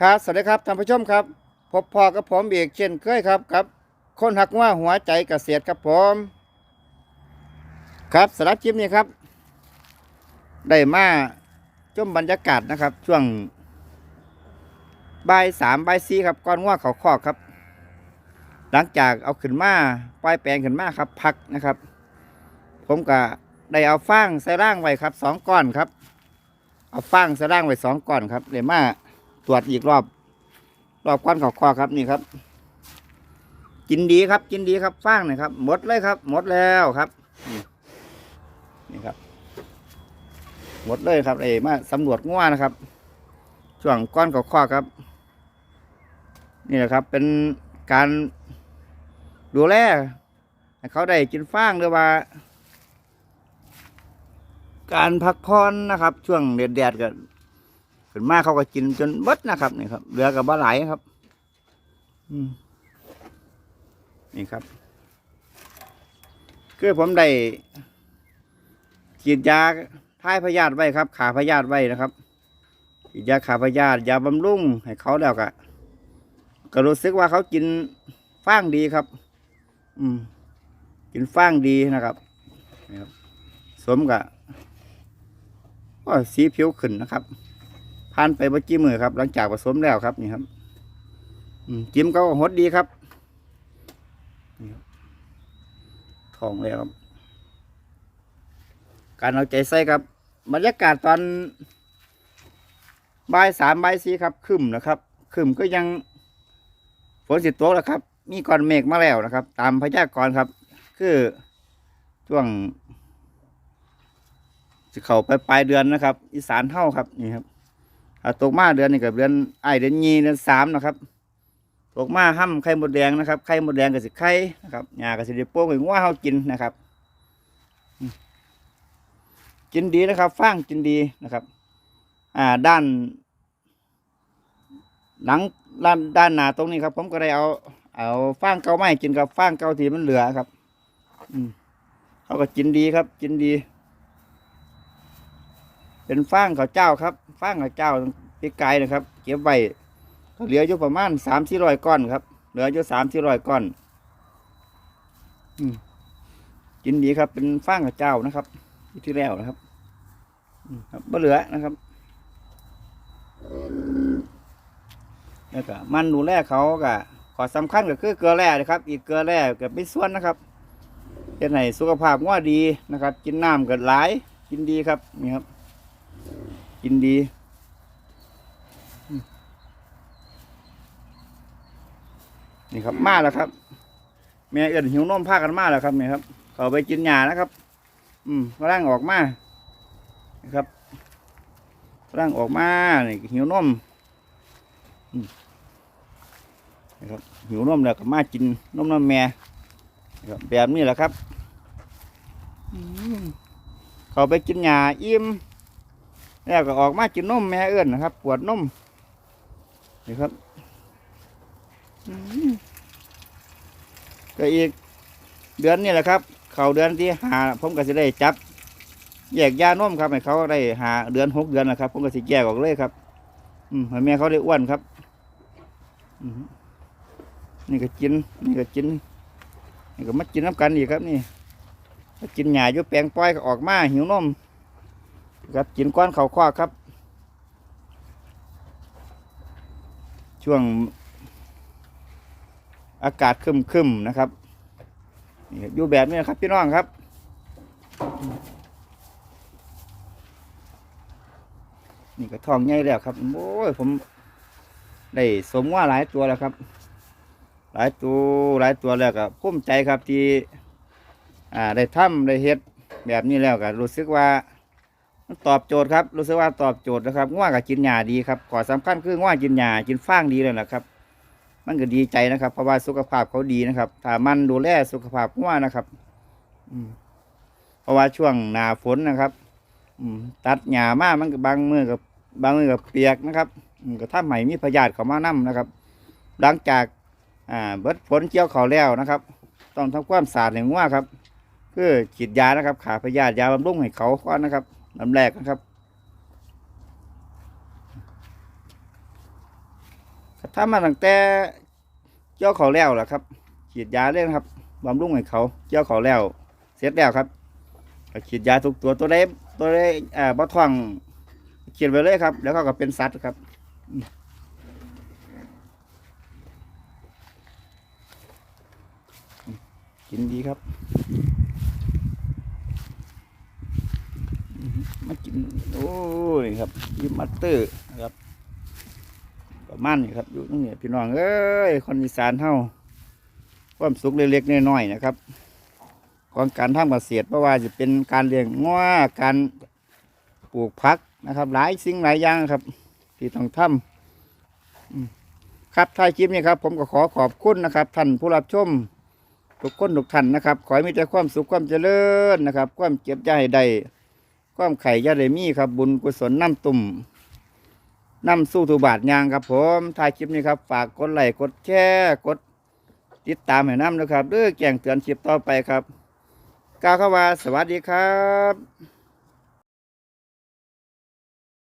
ครับสวัสดีครับท่านผู้ชมครับพบพอกับผมอีกเช่นเคยครับกับคนหักว่าหัวใจเกษตรครับผม ครับสำหรับคลิปนี้ครับ ได้มาชมบรรยากาศนะครับ ช่วงบ่ายสามบ่ายสี่ครับก้อนว่าเขาคอกครับ หลังจากเอาขึ้นมาปล่อยแปลงขึ้นมาครับ พักนะครับ ผมก็ได้เอาฟางใส่ร่างไว้ครับสองก้อนครับ เอาฟางใส่ร่างไว้สองก้อนครับเลยมา ตรวจอีกรอบ รอบก้อนขอคอครับนี่ครับ กินดีครับ กินดีครับฟางนี่ครับ หมดเลยครับ หมดแล้วครับ นี่นี่ครับ หมดเลยครับเอมาสำรวจง่วนะครับ ช่วงก้อนขอคอครับ นี่แหละครับ เป็นการดูแลให้เขาได้กินฟางหรือว่า การพักผ่อนนะครับ ช่วงแดดๆก็ ขึ้นมาเขาก็กินจนเบิดนะครับนี่ครับเหลือกับบ่ไหลครับ อืมนี่ครับ คือผมได้ฉีดยาท่ายพยาธิไว้ครับ ขาพยาธิไว้นะครับฉีดยาขาพยาธิยาบำรุงให้เขาแล้วก็ก็รู้สึกว่าเขากินฟางดีครับ อืม กินฟางดีนะครับนี่ครับ สมกับสีผิวขึ้นนะครับ ผ่านไปเมื่อกี้มือครับ หลังจากผสมแล้วครับนี่ครับจิ้มก็หดดีครับทองแล้วครับ การเอาใจใส่ครับ บรรยากาศตอนบ่ายสามบ่ายสี่ครับคึมนะครับคึมก็ยังฝนสิตกแล้วครับ มีก้อนเมฆมาแล้วนะครับ ตามพยากรณ์ครับ คือช่วงจะเข้าไปปลายเดือนนะครับ อีสานเท่าครับนี่ครับ ตกมาเดือนนี้กับเดือนไอเดือนยีเดือนสามนะครับตกมาห้ำไข่หมดแดงนะครับไข่หมดแดงกับสิไข่นะครับหญ้ากับสิได้โป้งให้งัวเฮากินนะครับ กินดีนะครับฟางกินดีนะครับ อ่าด้าน หลังด้านด้านหน้าตรงนี้ครับ ผมก็ได้เอา เอาฟางเก่าไม้กินกับฟางเก่าที่มันเหลือครับ อืมเขาก็กินดีครับ กินดี เป็นฟางข้าวเจ้าครับฟางข้าวเจ้าปีกไก่นะครับ เก็บไว้ก็เหลืออยู่ประมาณสามสี่ร้อยก้อนครับ เหลืออยู่สามสี่ร้อยก้อนอืมกินดีครับ เป็นฟางข้าวเจ้านะครับปีที่แล้วนะครับอืมครับบ่เหลือนะครับแล้วก็มันดูแลเขาก็ขอสำคัญก็คือเกลือแร่นะครับ อีกเกลือแร่ก็เป็นส่วนนะครับเป็นให้สุขภาพว่าดีนะครับ กินน้ำก็หลายกินดีครับนี่ครับ กินดีนี่ครับมาแล้วครับ แม่เอื่นหิวนมพากันมาแล้วครับนี่ครับ เขาไปกินหญ้านะครับ อืมกำลังออกมานะครับกำลังออกมานี่หิวนมอืมนะครับหิวนมแล้วก็มากินนมน้ำแม่นะครับแบบนี้แหละครับอืมเขาไปกินหญ้าอิ่ม แล้วก็ออกมากินนมแม่เอื้อนนะครับ ปวดนมนี่ครับก็อีกเดือนนี่แหละครับ เขาเดือนที่หาผมก็จะได้จับ แยกยานมครับให้เขาได้หาเดือนหกเดือนนะครับ ผมก็จะแยกออกเลยครับ อืมให้แม่เขาได้อ้วนครับอนี่ก็กิน นี่ก็กินนี่ก็มากินน้ำกันอีกครับ นี่กินหญ้าอยู่แปลงปล่อยก็ออกมาหิวนม ครับกินก้อนเขาคว้าครับ ช่วงอากาศครึมๆนะครับอยู่แบบนี้นะครับพี่น้องครับ นี่ก็ทองใหญ่แล้วครับโอ้ยผมได้สมว่าหลายตัวแล้วครับ หลายตัวหลายตัวแล้วก็ภูมิใจครับที่ อ่าได้ทำได้เฮ็ดแบบนี้แล้วก็รู้สึกว่า มันตอบโจทย์ครับรู้สึกว่าตอบโจทย์นะครับง่วงกับกินหญ้าดีครับขอสำคัญคือง่วงกินหญ้ากินฟางดีเลยนะครับ มันก็ดีใจนะครับ เพราะว่าสุขภาพเขาดีนะครับ ถ้ามันดูแลสุขภาพง่วงนะครับ อืมเพราะว่าช่วงหนาฝนนะครับ อืมตัดหญ้ามากมันก็บางมือกับบางมือกับเปียกนะครับอก็ถ้าใหม่มีพยาธิเขามานํนะครับ หลังจากอ่าเบิดฝนเกี่ยวเขาแล้วนะครับ ต้องทำความสะอาดในง่วครับ คือฉีดยานะครับขาพยาธิยาบำรุงให้เขาก่อนนะครับ ลำแรกนะครับถ้ามาตั้งแต่เกี่ยวเขาแล้วล่ะครับฉีดยาเลยนะครับบำรุงให้เขาเกี่ยวเขาแล้ว เสร็จแล้วครับฉีดยาทุกตัวตัวใดตัวใดเอ่อบ่ท้องฉีดไปเลยครับ แล้วเขาก็เป็นสัตว์ครับกินดีครับอือหือ มากินโอ้ยครับยิมมัตเตอร์นะครับประมาณนี้ครับอยู่ตรงนี้พี่น้องเอ้ยคนอีสานเฮาความสุขเล็กๆน้อยๆนะครับของการทำเกษตรเพราะว่าจะเป็นการเลี้ยงง้อการปลูกผักนะครับ หลายสิ่งหลายอย่างครับ ที่ต้องทำครับท้ายคลิปนี้ครับ ผมก็ขอขอบคุณนะครับ ท่านผู้รับชมทุกคนทุกท่านนะครับ ขอให้มีแต่ความสุขความเจริญนะครับ ความเก็บอย่าใด้ ความไข่ยาเดมี่ครับ บุญกุศลน้ำตุ่มน้ำสู้ถูบาทยางครับผมถ่ายคลิปนี้ครับ ฝากกดไลค์กดแชร์กดติดตามให้น้ำนะครับเด้อแจ้งเตือนคลิปต่อไปครับกาวขาวาสวัสดีครับ